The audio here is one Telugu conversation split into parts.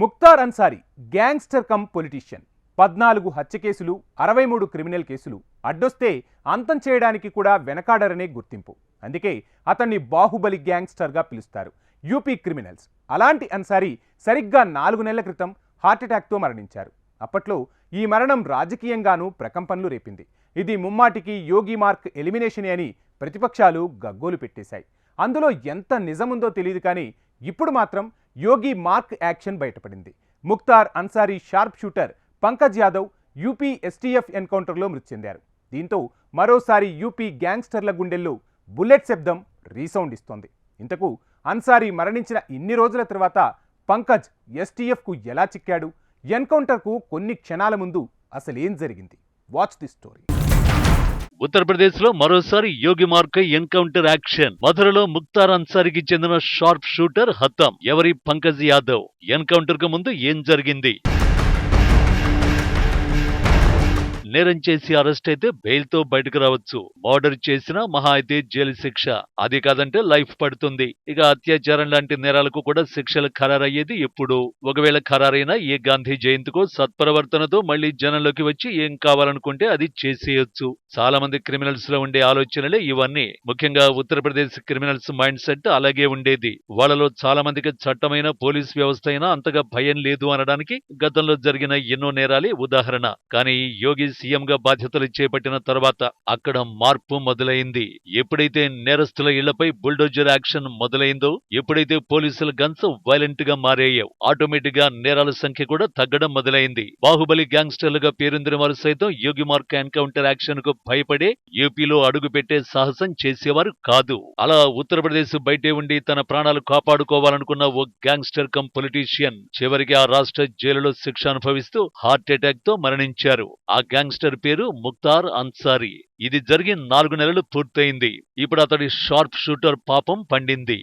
Mukhtar Ansari gangster cum politician. పద్నాలుగు హత్య కేసులు అరవై మూడు క్రిమినల్ కేసులు. అడ్డొస్తే అంతం చేయడానికి కూడా వెనకాడరనే గుర్తింపు. అందుకే అతన్ని బాహుబలి గ్యాంగ్స్టర్గా పిలుస్తారు. UP criminals. అలాంటి అన్సారీ సరిగ్గా నాలుగు నెలల క్రితం హార్ట్అటాక్తో మరణించారు. అప్పట్లో ఈ మరణం రాజకీయంగానూ ప్రకంపనలు రేపింది. ఇది ముమ్మాటికి యోగి మార్క్ ఎలిమినేషనే అని ప్రతిపక్షాలు గగ్గోలు పెట్టేశాయి. అందులో ఎంత నిజముందో తెలియదు కానీ ఇప్పుడు మాత్రం యోగి మార్క్ యాక్షన్ బయటపడింది. Mukhtar Ansari sharp shooter Pankaj Yadav UP STF ఎన్కౌంటర్లో మృతి చెందారు. దీంతో మరోసారి యూపీ గ్యాంగ్స్టర్ల గుండెల్లో బుల్లెట్ శబ్దం రీసౌండ్ ఇస్తోంది. ఇంతకు అన్సారీ మరణించిన ఇన్ని రోజుల తర్వాత పంకజ్ ఎస్టీఎఫ్కు ఎలా చిక్కాడు? ఎన్కౌంటర్కు కొన్ని క్షణాల ముందు అసలేం జరిగింది? Watch the story. ఉత్తరప్రదేశ్లో మరోసారి యోగి మార్కై ఎన్కౌంటర్ యాక్షన్. మధురలో ముక్తార్ అన్సారీకి చెందిన షార్ప్ షూటర్ హతం. ఎవరి పంకజ్ యాదవ్? ఎన్కౌంటర్కు ముందు ఏం జరిగింది? నేరం చేసి అరెస్ట్ అయితే బెయిల్తో బయటకు రావచ్చు. మర్డర్ చేసినా మహా అయితే జైలు శిక్ష. అది కాదంటే లైఫ్ పడుతుంది. ఇక అత్యాచారం లాంటి నేరాలకు కూడా శిక్షలు ఖరారయ్యేది ఎప్పుడు. ఒకవేళ ఖరారైనా ఏ గాంధీ జయంతికో సత్ప్రవర్తనతో మళ్ళీ జనంలోకి వచ్చి ఏం కావాలనుకుంటే అది చేసేయొచ్చు. చాలా మంది క్రిమినల్స్లో ఉండే ఆలోచనలే ఇవన్నీ. ముఖ్యంగా ఉత్తరప్రదేశ్ క్రిమినల్స్ మైండ్ సెట్ అలాగే ఉండేది. వాళ్ళలో చాలా మందికి చట్టమైన పోలీస్ వ్యవస్థ అయినా అంతగా భయం లేదు అనడానికి గతంలో జరిగిన ఎన్నో నేరాలే ఉదాహరణ. కానీ యోగి సీఎం గా బాధ్యతలు చేపట్టిన తర్వాత అక్కడ మార్పు మొదలైంది. ఎప్పుడైతే నేరస్తుల ఇళ్ళపై బుల్డోజర్ యాక్షన్ మొదలైందో ఎప్పుడైతే పోలీసుల గన్స్ వైలెంట్గా మారాయో ఆటోమేటిక్గా నేరాల సంఖ్య కూడా తగ్గడం మొదలైంది. బాహుబలి గ్యాంగ్స్టర్లుగా పేరొందిన వారు సైతం యోగి మార్క్ ఎన్కౌంటర్ యాక్షన్కు భయపడే యూపీలో అడుగుపెట్టే సాహసం చేసేవారు కాదు. అలా ఉత్తరప్రదేశ్ బయటే ఉండి తన ప్రాణాలు కాపాడుకోవాలనుకున్న ఓ గ్యాంగ్స్టర్ కమ్ పొలిటీషియన్ చివరికి ఆ రాష్ట్ర జైలులో శిక్ష అనుభవిస్తూ హార్ట్ అటాక్తో మరణించారు. ఆ గ్యాంగ్ యంగ్స్టర్ పేరు ముక్తార్ అన్సారీ. ఇది జరిగి నాలుగు నెలలు పూర్తయింది. ఇప్పుడు అతడి షార్ప్ షూటర్ పాపం పండింది.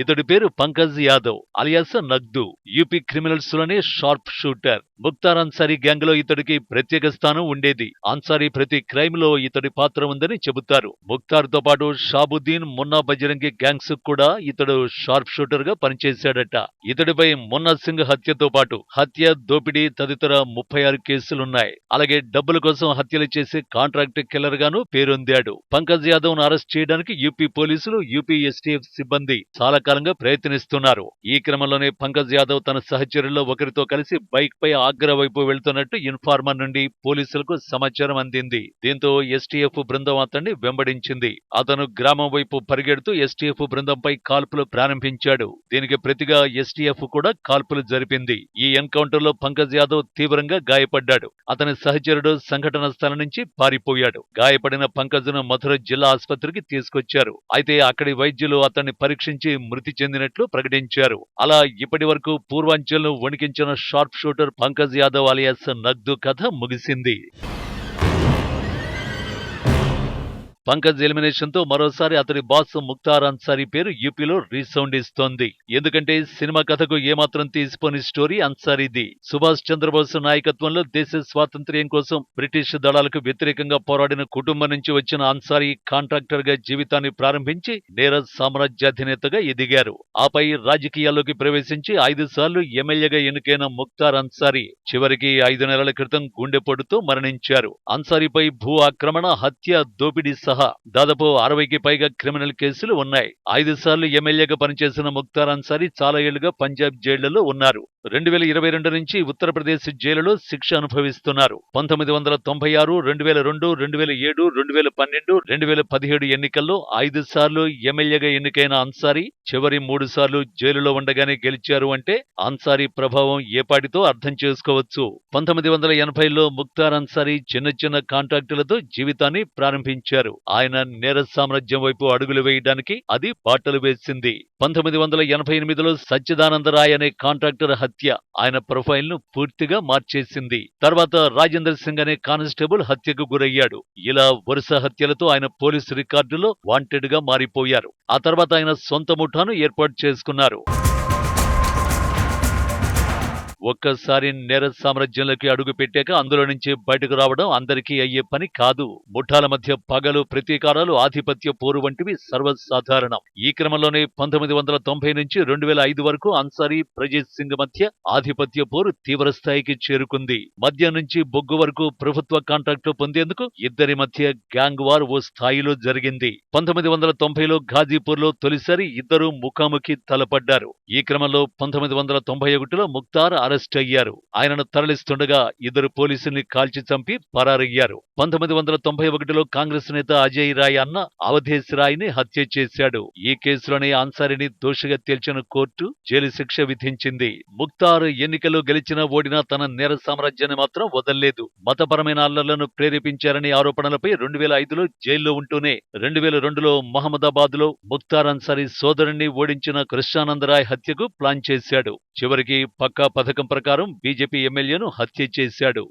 ఇతడి పేరు పంకజ్ యాదవ్ అలియాస్ నగ్దు యూపీ క్రిమినల్స్లోనే షార్ప్ షూటర్. ముక్తార్ అన్సారీ గ్యాంగ్లో ఇతడికి ప్రత్యేక స్థానం ఉండేది. అన్సారీ ప్రతి క్రైమ్లో ఇతడి పాత్ర ఉందని చెబుతారు. ముక్తార్తో పాటు షాబుద్దీన్ మున్నా బజరంగి గ్యాంగ్స్ కూడా ఇతడు షార్ప్ షూటర్గా పనిచేశాడట. ఇతడిపై మున్నా సింగ్ హత్యతో పాటు హత్య దోపిడీ తదితర ముప్పై ఆరు కేసులున్నాయి. అలాగే డబ్బుల కోసం హత్యలు చేసే కాంట్రాక్ట్ కిల్లర్ గాను పేరొందాడు. పంకజ్ యాదవ్ను అరెస్ట్ చేయడానికి యూపీ పోలీసులు యూపీ ఎస్టీఎఫ్ సిబ్బంది చాలా కాలంగా ప్రయత్నిస్తున్నారు. ఈ క్రమంలోనే పంకజ్ యాదవ్ తన సహచరుల్లో ఒకరితో కలిసి బైక్ పై ఆగ్రా వైపు వెళ్తున్నట్టు ఇన్ఫార్మర్ నుండి పోలీసులకు సమాచారం అందింది. దీంతో ఎస్టీఎఫ్ బృందం అతన్ని వెంబడించింది. అతను గ్రామం వైపు పరిగెడుతూ ఎస్టీఎఫ్ బృందంపై కాల్పులు ప్రారంభించాడు. దీనికి ప్రతిగా ఎస్టీఎఫ్ కూడా కాల్పులు జరిపింది. ఈ ఎన్కౌంటర్లో పంకజ్ యాదవ్ తీవ్రంగా గాయపడ్డాడు. అతని సహచరుడు సంఘటన స్థలం నుంచి పారిపోయాడు. గాయపడిన పంకజ్ను మధుర జిల్లా ఆసుపత్రికి తీసుకొచ్చారు. అయితే అక్కడి వైద్యులు అతన్ని పరీక్షించి మృతి చెందినట్లు ప్రకటించారు. అలా ఇప్పటి వరకు పూర్వాంచల్ను వణికించిన sharp shooter Pankaj Yadav alias Nagdu కథ ముగిసింది. పంకజ్ ఎలిమినేషన్తో మరోసారి అతడి బాస్ ముక్తార్ అన్సారీ పేరు యూపీలో రీసౌండ్ ఇస్తోంది. ఎందుకంటే సినిమా కథకు ఏమాత్రం తీసిపోని స్టోరీ అన్సారీది. సుభాష్ చంద్రబోస్ నాయకత్వంలో దేశ స్వాతంత్ర్యం కోసం బ్రిటిష్ దళాలకు వ్యతిరేకంగా పోరాడిన కుటుంబం నుంచి వచ్చిన అన్సారీ కాంట్రాక్టర్గా జీవితాన్ని ప్రారంభించి నేరజ్ సామ్రాజ్యాధినేతగా ఎదిగారు. ఆపై రాజకీయాల్లోకి ప్రవేశించి ఐదు సార్లు ఎమ్మెల్యేగా ఎన్నికైన ముక్తార్ అన్సారీ చివరికి ఐదు నెలల క్రితం గుండెపోటుతో మరణించారు. అన్సారీపై భూ ఆక్రమణ హత్య దోపిడీ సహా దాదాపు అరవైకి పైగా క్రిమినల్ కేసులు ఉన్నాయి. ఐదు సార్లు ఎమ్మెల్యేగా పనిచేసిన ముక్తార్ అన్సారీ చాలా ఏళ్ళుగా పంజాబ్ జైళ్ళలో ఉన్నారు. రెండు వేల ఇరవై రెండు నుంచి ఉత్తరప్రదేశ్ జైలులో శిక్ష అనుభవిస్తున్నారు. పంతొమ్మిది వందల తొంభై ఆరు రెండు వేల రెండు రెండు వేల ఏడు రెండు వేల పన్నెండు రెండు వేల పదిహేడు ఎన్నికల్లో ఐదు సార్లు ఎమ్మెల్యేగా ఎన్నికైన అన్సారీ చివరి మూడు సార్లు జైలులో ఉండగానే గెలిచారు అంటే అన్సారీ ప్రభావం ఏపాటితో అర్థం చేసుకోవచ్చు. పంతొమ్మిది వందల ఎనభైలో ముక్తార్ అన్సారీ చిన్న చిన్న కాంట్రాక్టులతో జీవితాన్ని ప్రారంభించారు. ఆయన నేర సామ్రాజ్యం వైపు అడుగులు వేయడానికి అది బాటలు వేసింది. పంతొమ్మిది వందల ఎనభై ఎనిమిదిలో సచ్చిదానంద రాయ్ అనే కాంట్రాక్టర్ హత్య ఆయన ప్రొఫైల్ను పూర్తిగా మార్చేసింది. తర్వాత రాజేందర్ సింగ్ అనే కానిస్టేబుల్ హత్యకు గురయ్యాడు. ఇలా వరుస హత్యలతో ఆయన పోలీసు రికార్డులో వాంటెడ్గా మారిపోయారు. ఆ తర్వాత ఆయన సొంత ముఠాను ఏర్పాటు చేసుకున్నారు. ఒక్కసారి నేర సామ్రాజ్యంలోకి అడుగు పెట్టాక అందులో నుంచి బయటకు రావడం అందరికీ అయ్యే పని కాదు. ముఠాల మధ్య పగలు ప్రతీకారాలు ఆధిపత్య పోరు వంటివి సర్వసాధారణం. ఈ క్రమంలోనే పంతొమ్మిది వందల తొంభై నుంచి రెండు వేల ఐదు వరకు అన్సారీ ప్రజీత్ సింగ్ మధ్య ఆధిపత్య పోరు తీవ్ర స్థాయికి చేరుకుంది. మధ్య నుంచి బొగ్గు వరకు ప్రభుత్వ కాంట్రాక్టు పొందేందుకు ఇద్దరి మధ్య గ్యాంగ్ వార్ ఓ స్థాయిలో జరిగింది. పంతొమ్మిది వందల తొంభైలో ఘాజీపూర్లో తొలిసారి ఇద్దరు ముఖాముఖి తలపడ్డారు. ఈ క్రమంలో పంతొమ్మిది వందల తొంభై ఒకటిలో ముక్తార్ అరెస్ట్ అయ్యారు. ఆయనను తరలిస్తుండగా ఇద్దరు పోలీసుల్ని కాల్చి చంపి పరారయ్యారు. పంతొమ్మిది వందల తొంభై ఒకటిలో కాంగ్రెస్ నేత అజయ్ రాయ్ అన్న అవధేశ్ రాయ్ని హత్య చేశాడు. ఈ కేసులోనే అన్సారిని దోషిగా తేల్చిన కోర్టు జైలు శిక్ష విధించింది. ముక్తార్ ఎన్నికల్లో గెలిచినా ఓడినా తన నేర సామ్రాజ్యాన్ని మాత్రం వదల్లేదు. మతపరమైన అల్లర్లను ప్రేరేపించారనే ఆరోపణలపై రెండు వేల ఐదులో జైల్లో ఉంటూనే రెండు వేల రెండులో మహమ్మదాబాద్లో ముక్తార్ అన్సారీ సోదరుణ్ణి ఓడించిన కృష్ణానందరాయ్ హత్యకు ప్లాన్ చేశాడు. చివరికి పక్కా పథకం ప్రకారం బీజేపీ ఎమ్మెల్యేను హత్య చేశాడు.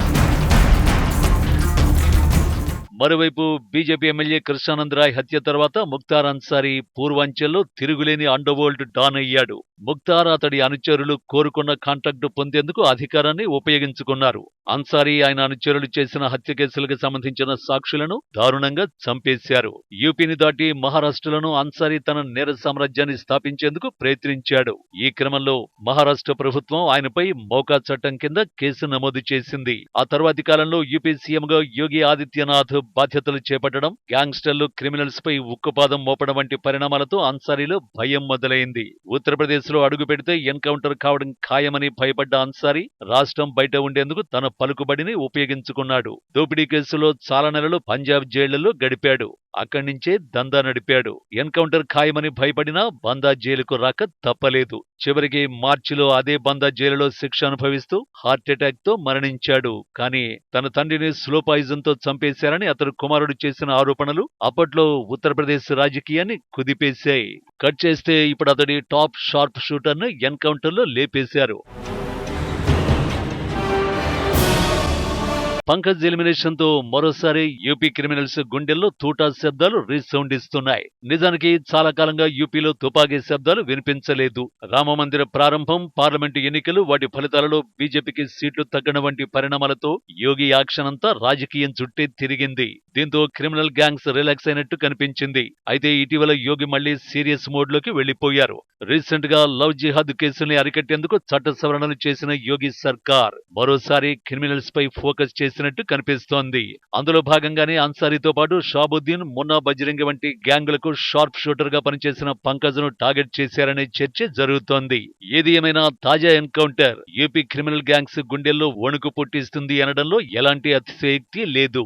మరోవైపు బీజేపీ ఎమ్మెల్యే కృష్ణానందరాయ్ హత్య తర్వాత ముక్తార్ అన్సారీ పూర్వాంచల్లో తిరుగులేని అండర్వరల్డ్ డాన్ అయ్యాడు. ముక్తార్ అతడి అనుచరులు కోరుకున్న కాంట్రాక్టు పొందేందుకు అధికారాన్ని ఉపయోగించుకున్నారు. అన్సారీ ఆయన అనుచరులు చేసిన హత్య కేసులకు సంబంధించిన సాక్షులను దారుణంగా చంపేశారు. యూపీని దాటి మహారాష్ట్రలోనూ అన్సారీ తన నేర సామ్రాజ్యాన్ని స్థాపించేందుకు ప్రయత్నించాడు. ఈ క్రమంలో మహారాష్ట్ర ప్రభుత్వం ఆయనపై మౌకా చట్టం కింద కేసు నమోదు చేసింది. ఆ తర్వాతి కాలంలో యూపీ సీఎంగా యోగి ఆదిత్యనాథ్ బాధ్యతలు చేపట్టడం గ్యాంగ్స్టర్లు క్రిమినల్స్ పై ఉక్కుపాదం మోపడం వంటి పరిణామాలతో అన్సారీలో భయం మొదలైంది. ఉత్తరప్రదేశ్లో అడుగు పెడితే ఎన్కౌంటర్ కావడం ఖాయమని భయపడ్డ అన్సారీ రాష్ట్రం బయట ఉండేందుకు తన పలుకుబడిని ఉపయోగించుకున్నాడు. దోపిడీ కేసులో చాలా నెలలు పంజాబ్ జైళ్ళలో గడిపాడు. అక్కడి నుంచే దందా నడిపాడు. ఎన్కౌంటర్ ఖాయమని భయపడినా బందా జైలుకు రాక తప్పలేదు. చివరికి మార్చిలో అదే బందా జైలులో శిక్ష అనుభవిస్తూ హార్ట్అటాక్తో మరణించాడు. కానీ తన తండ్రిని స్లో పాయిజన్తో చంపేశారని అతడు కుమారుడు చేసిన ఆరోపణలు అప్పట్లో ఉత్తరప్రదేశ్ రాజకీయాన్ని కుదిపేశాయి. కట్ చేస్తే ఇప్పుడు అతడి టాప్ షార్ప్ షూటర్ను ఎన్కౌంటర్లో లేపేశారు. పంకజ్ ఎలిమినేషన్తో మరోసారి యూపీ క్రిమినల్స్ గుండెల్లో తూటా శబ్దాలు రీసౌండ్ ఇస్తున్నాయి. నిజానికి చాలా కాలంగా యూపీలో తుపాకీ శబ్దాలు వినిపించలేదు. రామమందిర ప్రారంభం పార్లమెంటు ఎన్నికలు వాటి ఫలితాలలో బీజేపీకి సీట్లు తగ్గడం వంటి పరిణామాలతో యోగి యాక్షన్ అంతా రాజకీయం చుట్టే తిరిగింది. దీంతో క్రిమినల్ గ్యాంగ్స్ రిలాక్స్ అయినట్టు కనిపించింది. అయితే ఇటీవల యోగి మళ్ళీ సీరియస్ మోడ్లోకి వెళ్ళిపోయారు రీసెంట్గా లవ్ జిహాద్ కేసుల్ని అరికట్టేందుకు చట్ట సవరణలు చేసిన యోగి సర్కార్ మరోసారి క్రిమినల్స్ పై ఫోకస్ చేసి చేసినట్టు కనిపిస్తోంది. అందులో భాగంగానే అన్సారీతో పాటు షాబుద్దీన్ మున్నా బజరంగి వంటి గ్యాంగులకు షార్ప్ షూటర్గా పనిచేసిన పంకజ్ను టార్గెట్ చేశారనే చర్చ జరుగుతోంది. ఏది ఏమైనా తాజా ఎన్కౌంటర్ యూపీ క్రిమినల్ గ్యాంగ్స్ గుండెల్లో వణుకు పుట్టిస్తుంది అనడంలో ఎలాంటి అతిశయక్తి లేదు.